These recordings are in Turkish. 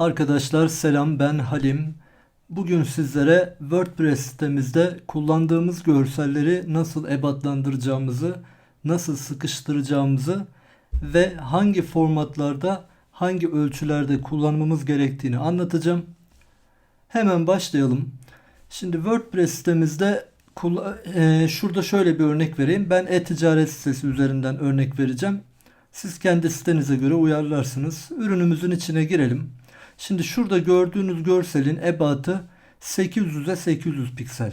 Arkadaşlar selam ben Halim. Bugün sizlere WordPress sitemizde kullandığımız görselleri nasıl ebatlandıracağımızı, nasıl sıkıştıracağımızı ve hangi formatlarda, hangi ölçülerde kullanmamız gerektiğini anlatacağım. Hemen başlayalım. Şimdi WordPress sitemizde e, şurada şöyle bir örnek vereyim. Ben e-ticaret sitesi üzerinden örnek vereceğim. Siz kendi sitenize göre uyarlarsınız. Ürünümüzün içine girelim. Şimdi şurada gördüğünüz görselin ebatı 800'e 800 piksel.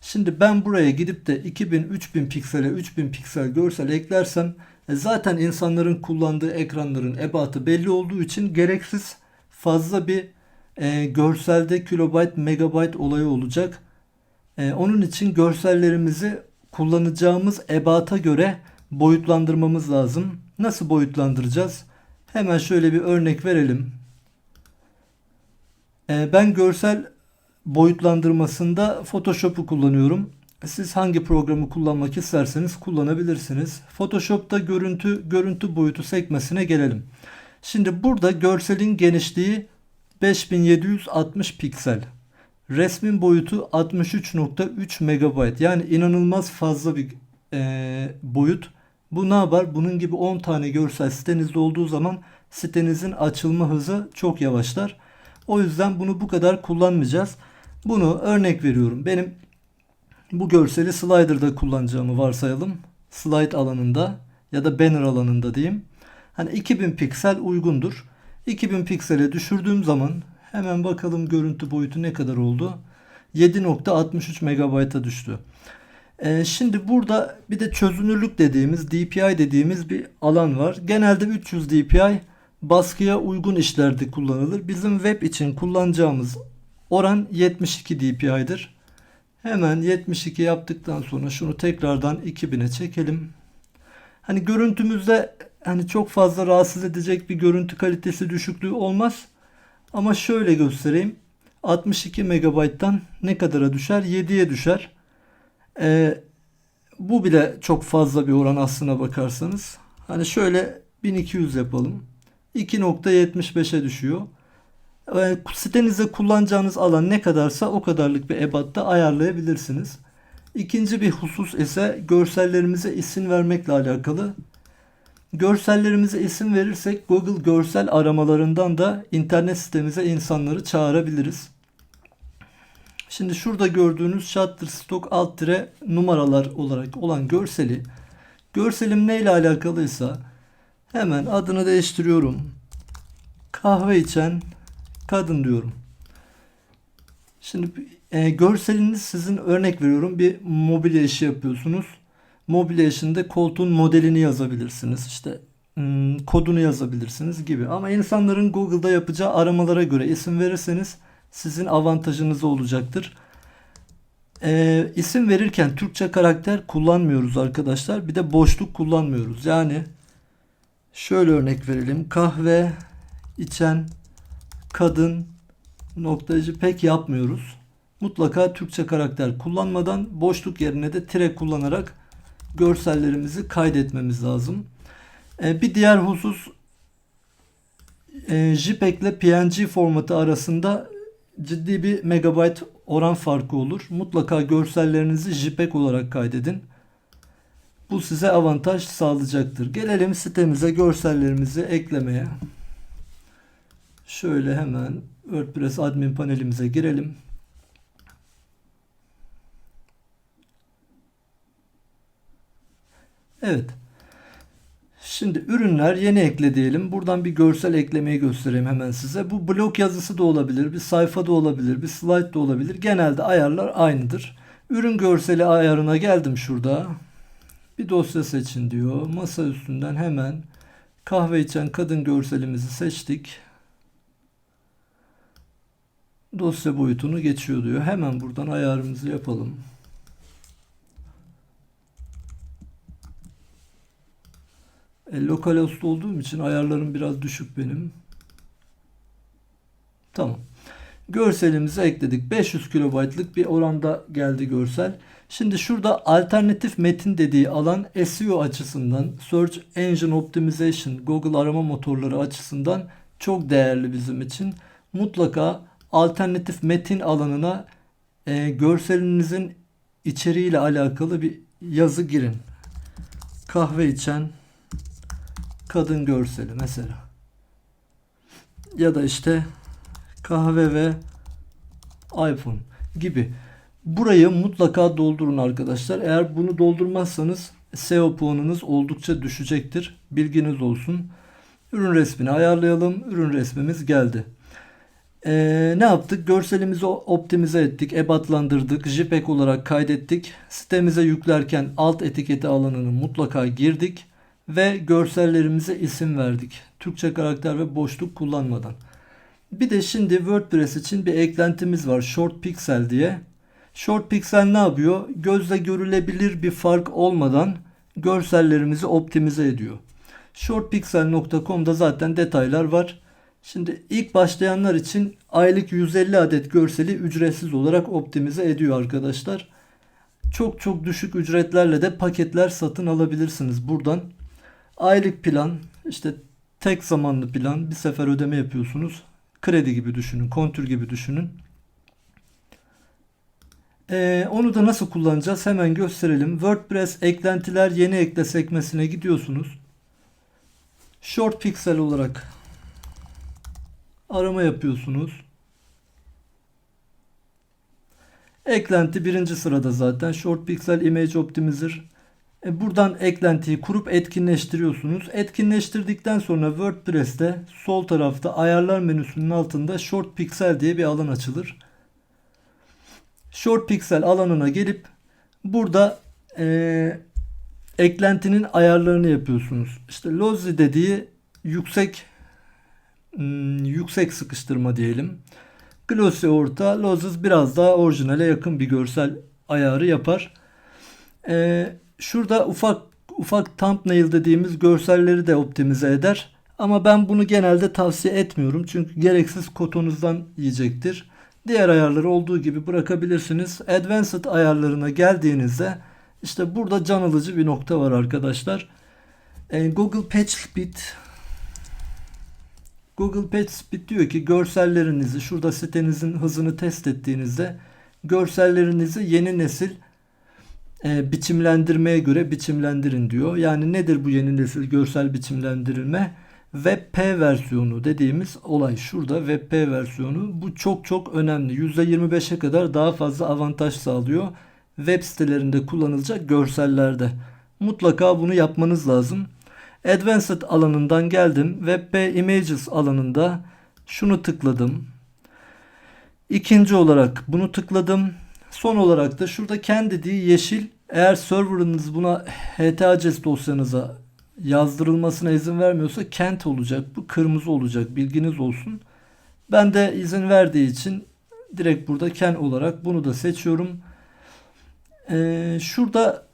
Şimdi ben buraya gidip de 2000-3000 piksele 3000 piksel görsel eklersem e, zaten insanların kullandığı ekranların ebatı belli olduğu için gereksiz fazla bir e, görselde kilobayt megabayt olayı olacak. E, onun için görsellerimizi kullanacağımız ebata göre boyutlandırmamız lazım. Nasıl boyutlandıracağız? Hemen şöyle bir örnek verelim. Ee, Ben görsel boyutlandırmasında Photoshop'u kullanıyorum. Siz hangi programı kullanmak isterseniz kullanabilirsiniz. Photoshop'ta görüntü görüntü boyutu sekmesine gelelim. Şimdi burada görselin genişliği 5760 piksel. Resmin boyutu 63.3 megabayt. Yani inanılmaz fazla bir e, boyut. Bu ne yapar? Bunun gibi 10 tane görsel sitenizde olduğu zaman sitenizin açılma hızı çok yavaşlar. O yüzden bunu bu kadar kullanmayacağız. Bunu örnek veriyorum. Benim bu görseli slider'da kullanacağımı varsayalım. Slide alanında ya da banner alanında diyeyim. Hani 2000 piksel uygundur. 2000 piksele düşürdüğüm zaman hemen bakalım görüntü boyutu ne kadar oldu. 7.63 megabayta düştü. Ee, şimdi burada bir de çözünürlük dediğimiz DPI dediğimiz bir alan var. Genelde 300 DPI baskıya uygun işlerde kullanılır. Bizim web için kullanacağımız oran 72 dpi'dir. Hemen 72 yaptıktan sonra şunu tekrardan 2000'e çekelim. Hani görüntümüzde hani çok fazla rahatsız edecek bir görüntü kalitesi düşüklüğü olmaz. Ama şöyle göstereyim. 62 megabayttan ne kadara düşer? 7'ye düşer. Ee, bu bile çok fazla bir oran aslına bakarsanız. Hani şöyle 1200 yapalım. 2.75'e düşüyor. E, sitenizde kullanacağınız alan ne kadarsa o kadarlık bir ebatta ayarlayabilirsiniz. İkinci bir husus ise görsellerimize isim vermekle alakalı. Görsellerimize isim verirsek Google görsel aramalarından da internet sitemize insanları çağırabiliriz. Şimdi şurada gördüğünüz Shutterstock alt tire numaralar olarak olan görseli görselim neyle alakalıysa hemen adını değiştiriyorum. Kahve içen kadın diyorum. Şimdi e, görseliniz sizin örnek veriyorum bir mobilya işi yapıyorsunuz. Mobilya işinde koltuğun modelini yazabilirsiniz. İşte hmm, kodunu yazabilirsiniz gibi. Ama insanların Google'da yapacağı aramalara göre isim verirseniz sizin avantajınız olacaktır. Ee, isim verirken Türkçe karakter kullanmıyoruz arkadaşlar. Bir de boşluk kullanmıyoruz. Yani şöyle örnek verelim. Kahve içen kadın noktacı pek yapmıyoruz. Mutlaka Türkçe karakter kullanmadan boşluk yerine de tire kullanarak görsellerimizi kaydetmemiz lazım. Ee, bir diğer husus e, JPEG ile PNG formatı arasında ciddi bir megabayt oran farkı olur. Mutlaka görsellerinizi JPEG olarak kaydedin. Bu size avantaj sağlayacaktır. Gelelim sitemize görsellerimizi eklemeye. Şöyle hemen WordPress admin panelimize girelim. Evet. Şimdi ürünler yeni ekle diyelim. Buradan bir görsel eklemeyi göstereyim hemen size. Bu blog yazısı da olabilir, bir sayfa da olabilir, bir slide da olabilir. Genelde ayarlar aynıdır. Ürün görseli ayarına geldim şurada. Bir dosya seçin diyor. Masa üstünden hemen kahve içen kadın görselimizi seçtik. Dosya boyutunu geçiyor diyor. Hemen buradan ayarımızı yapalım. E, lokal host olduğum için ayarlarım biraz düşük benim. Tamam. Görselimizi ekledik. 500 kilobaytlık bir oranda geldi görsel. Şimdi şurada alternatif metin dediği alan SEO açısından, Search Engine Optimization, Google arama motorları açısından çok değerli bizim için. Mutlaka alternatif metin alanına e, görselinizin içeriğiyle alakalı bir yazı girin. Kahve içen kadın görseli mesela. Ya da işte kahve ve iPhone gibi. Burayı mutlaka doldurun arkadaşlar. Eğer bunu doldurmazsanız SEO puanınız oldukça düşecektir. Bilginiz olsun. Ürün resmini ayarlayalım. Ürün resmimiz geldi. Ee, ne yaptık? Görselimizi optimize ettik, ebatlandırdık, JPEG olarak kaydettik. Sitemize yüklerken alt etiketi alanını mutlaka girdik ve görsellerimize isim verdik. Türkçe karakter ve boşluk kullanmadan. Bir de şimdi WordPress için bir eklentimiz var. Short Pixel diye. Short Pixel ne yapıyor? Gözle görülebilir bir fark olmadan görsellerimizi optimize ediyor. Shortpixel.com'da zaten detaylar var. Şimdi ilk başlayanlar için aylık 150 adet görseli ücretsiz olarak optimize ediyor arkadaşlar. Çok çok düşük ücretlerle de paketler satın alabilirsiniz buradan. Aylık plan, işte tek zamanlı plan, bir sefer ödeme yapıyorsunuz. Kredi gibi düşünün, kontür gibi düşünün. Ee, onu da nasıl kullanacağız hemen gösterelim. WordPress eklentiler yeni ekle sekmesine gidiyorsunuz. Short pixel olarak arama yapıyorsunuz. Eklenti birinci sırada zaten. Short Pixel Image Optimizer. E buradan eklentiyi kurup etkinleştiriyorsunuz. Etkinleştirdikten sonra WordPress'te sol tarafta ayarlar menüsünün altında Short Pixel diye bir alan açılır. Short Pixel alanına gelip burada e, eklentinin ayarlarını yapıyorsunuz. İşte Lozi dediği yüksek hmm, yüksek sıkıştırma diyelim. Glossy orta, Losses biraz daha orijinale yakın bir görsel ayarı yapar. Ee, şurada ufak ufak thumbnail dediğimiz görselleri de optimize eder. Ama ben bunu genelde tavsiye etmiyorum. Çünkü gereksiz kotonuzdan yiyecektir. Diğer ayarları olduğu gibi bırakabilirsiniz. Advanced ayarlarına geldiğinizde işte burada can alıcı bir nokta var arkadaşlar. E, Google Patch Speed Google Patch Speed diyor ki görsellerinizi şurada sitenizin hızını test ettiğinizde görsellerinizi yeni nesil e, biçimlendirmeye göre biçimlendirin diyor. Yani nedir bu yeni nesil görsel biçimlendirilme? WebP versiyonu dediğimiz olay şurada WebP versiyonu bu çok çok önemli. %25'e kadar daha fazla avantaj sağlıyor web sitelerinde kullanılacak görsellerde. Mutlaka bunu yapmanız lazım. Advanced alanından geldim. WebP Images alanında şunu tıkladım. İkinci olarak bunu tıkladım. Son olarak da şurada kendi dediği yeşil eğer serverınız buna HTACS dosyanıza yazdırılmasına izin vermiyorsa kent olacak. Bu kırmızı olacak. Bilginiz olsun. Ben de izin verdiği için direkt burada ken olarak bunu da seçiyorum. Ee, şurada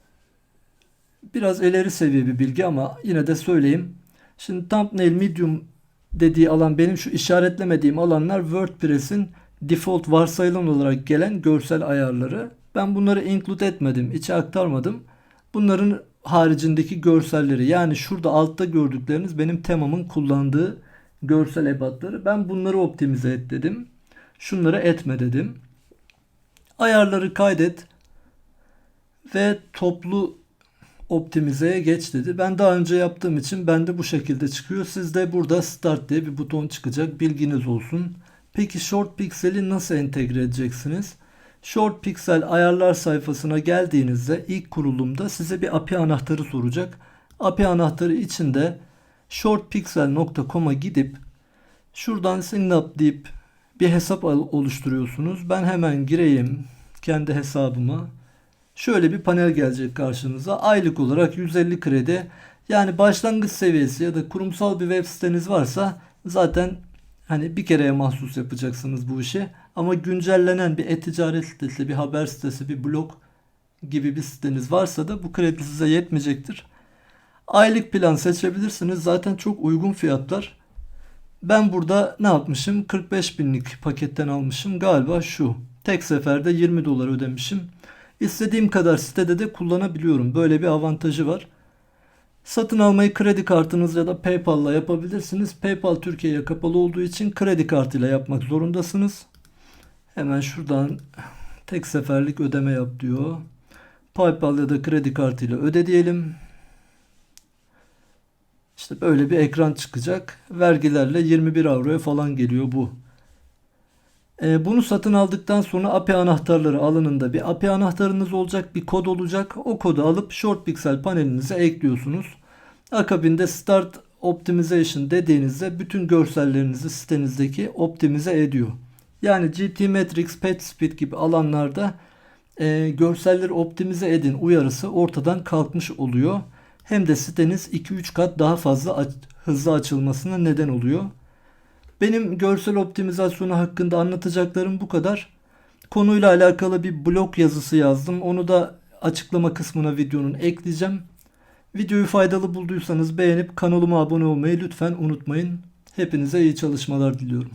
biraz ileri seviye bir bilgi ama yine de söyleyeyim. Şimdi thumbnail medium dediği alan benim şu işaretlemediğim alanlar WordPress'in default varsayılan olarak gelen görsel ayarları. Ben bunları include etmedim, içe aktarmadım. Bunların haricindeki görselleri yani şurada altta gördükleriniz benim temamın kullandığı görsel ebatları. Ben bunları optimize et dedim. Şunları etme dedim. Ayarları kaydet ve toplu optimizeye geç dedi. Ben daha önce yaptığım için bende bu şekilde çıkıyor. Sizde burada start diye bir buton çıkacak. Bilginiz olsun. Peki Short Pixel'i nasıl entegre edeceksiniz? Short Pixel ayarlar sayfasına geldiğinizde ilk kurulumda size bir API anahtarı soracak. API anahtarı içinde shortpixel.com'a gidip şuradan sign up deyip bir hesap oluşturuyorsunuz. Ben hemen gireyim kendi hesabıma. Şöyle bir panel gelecek karşınıza. Aylık olarak 150 kredi. Yani başlangıç seviyesi ya da kurumsal bir web siteniz varsa zaten hani bir kereye mahsus yapacaksınız bu işi. Ama güncellenen bir e-ticaret sitesi, bir haber sitesi, bir blog gibi bir siteniz varsa da bu kredi size yetmeyecektir. Aylık plan seçebilirsiniz. Zaten çok uygun fiyatlar. Ben burada ne yapmışım? 45 binlik paketten almışım. Galiba şu. Tek seferde 20 dolar ödemişim. İstediğim kadar sitede de kullanabiliyorum. Böyle bir avantajı var. Satın almayı kredi kartınız ya da PayPal'la yapabilirsiniz. PayPal Türkiye'ye kapalı olduğu için kredi kartıyla yapmak zorundasınız. Hemen şuradan tek seferlik ödeme yap diyor. PayPal ya da kredi kartıyla öde diyelim. İşte böyle bir ekran çıkacak. Vergilerle 21 avroya falan geliyor bu. Ee, bunu satın aldıktan sonra API anahtarları alanında bir API anahtarınız olacak, bir kod olacak. O kodu alıp Short Pixel panelinize ekliyorsunuz. Akabinde Start Optimization dediğinizde bütün görsellerinizi sitenizdeki optimize ediyor. Yani GT Matrix, PetSpeed gibi alanlarda e, görselleri optimize edin uyarısı ortadan kalkmış oluyor. Hem de siteniz 2-3 kat daha fazla aç- hızlı açılmasına neden oluyor. Benim görsel optimizasyonu hakkında anlatacaklarım bu kadar. Konuyla alakalı bir blog yazısı yazdım. Onu da açıklama kısmına videonun ekleyeceğim. Videoyu faydalı bulduysanız beğenip kanalıma abone olmayı lütfen unutmayın. Hepinize iyi çalışmalar diliyorum.